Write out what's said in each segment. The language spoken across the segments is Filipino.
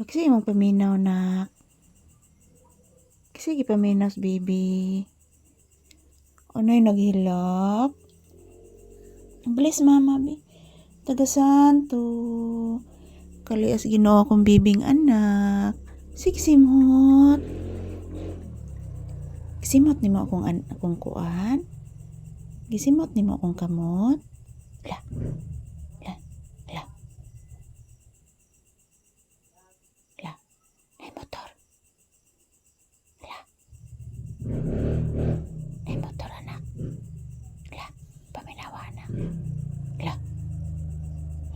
Kasi imong paminaw na. Kasi gipaminaw baby. Ano'y naghilak? Bless mama bi. Taga santo. Kalias ginoo akong bibing anak. Siksimot. Gisimot nimo akong an akong kuan. Gisimot nimo akong kamot. La. Paminawa anak. La.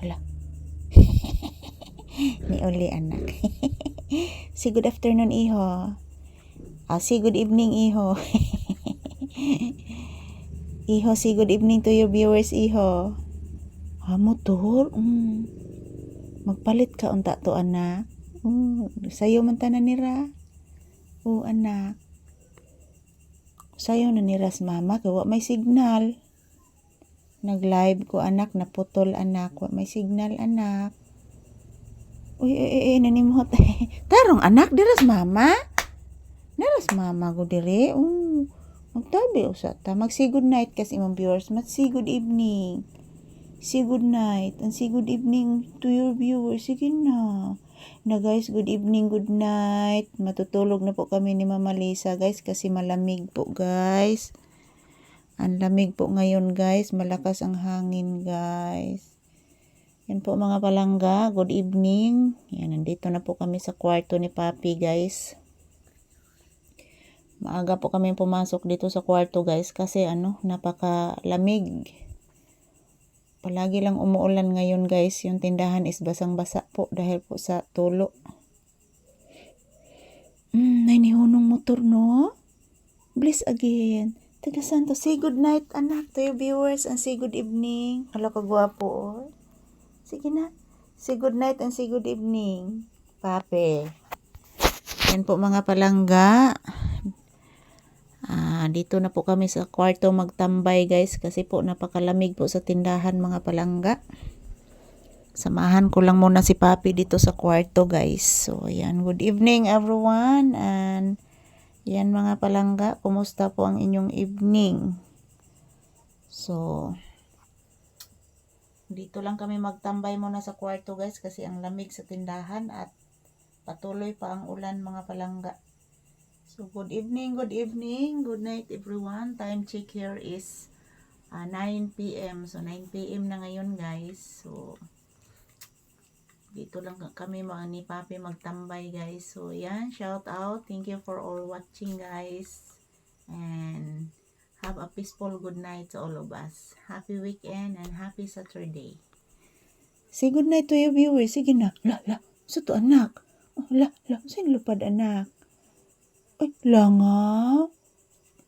La. Ni uli anak. si good afternoon iho. Ah, si good evening iho. iho, si good evening to your viewers iho. Ah, motor. Mm. Magpalit ka unta to anak. Mm, sayo man tanan nira. Oo anak. Sayo na niras mama kaya wa may signal. Nag-live ko anak, naputol anak, wa may signal anak. Uy, uy, uy, nanimot. Tarong anak, diras mama. Diras mama ko dire. Oh, magtabi usa ta. Mag-say good night kasi imong viewers. Mag-say good evening. Say good night and say good evening to your viewers. Sige na. Na guys, good evening, good night. Matutulog na po kami ni Mama Lisa guys kasi malamig po guys. Ang lamig po ngayon guys. Malakas ang hangin guys. Yan po mga palangga. Good evening. Yan, nandito na po kami sa kwarto ni Papi guys. Maaga po kami pumasok dito sa kwarto guys kasi ano, napakalamig. Palagi lang umuulan ngayon guys. Yung tindahan is basang-basa po dahil po sa tulo. Mm, nainihunong motor no? Bliss again. Taga Santo, say good night anak to your viewers and say good evening. Hala ka gwapo oh. Sige na. Say good night and say good evening. Pape. Yan po mga palangga. Ah, dito na po kami sa kwarto magtambay guys kasi po napakalamig po sa tindahan mga palangga. Samahan ko lang muna si Papi dito sa kwarto guys. So ayan, good evening everyone and yan mga palangga, kumusta po ang inyong evening? So dito lang kami magtambay muna sa kwarto guys kasi ang lamig sa tindahan at patuloy pa ang ulan mga palangga. So, good evening, good evening, good night everyone. Time check here is uh, 9 p.m. So, 9 p.m. na ngayon guys. So, dito lang kami mga ni Papi magtambay guys. So, yan, shout out. Thank you for all watching guys. And have a peaceful good night to all of us. Happy weekend and happy Saturday. Say good night to your viewers. Sige na. La, la. Sa to anak. Oh, la, la. Saan lupad anak? Ay, langa.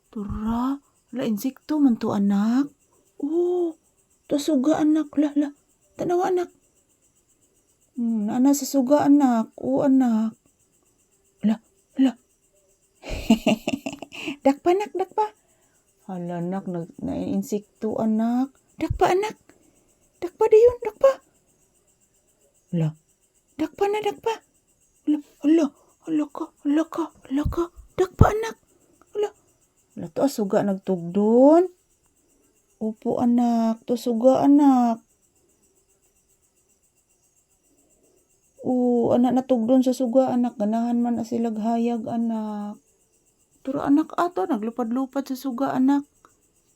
Tura. La, insekto man to anak. Oh, tasuga anak. La, la. Tanawa anak. Hmm, ana sa suga anak. Oo anak. La, la. dakpa anak, dakpa. Hala anak, na, na insekto anak. Dakpa anak. Dakpa di yun, dakpa. La, dakpa na dakpa. Hala, hala, hala ka, hala ka, hala ka. Dakpa anak. Hala. Hala to, suga nagtugdon. Opo anak, to suga anak. Oo, anak natugdon sa suga anak. Ganahan man sila hayag anak. Turo anak ato, naglupad-lupad sa suga anak.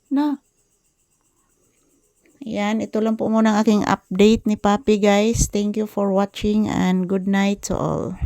Na. Yan, ito lang po muna ang aking update ni Papi guys. Thank you for watching and good night to all.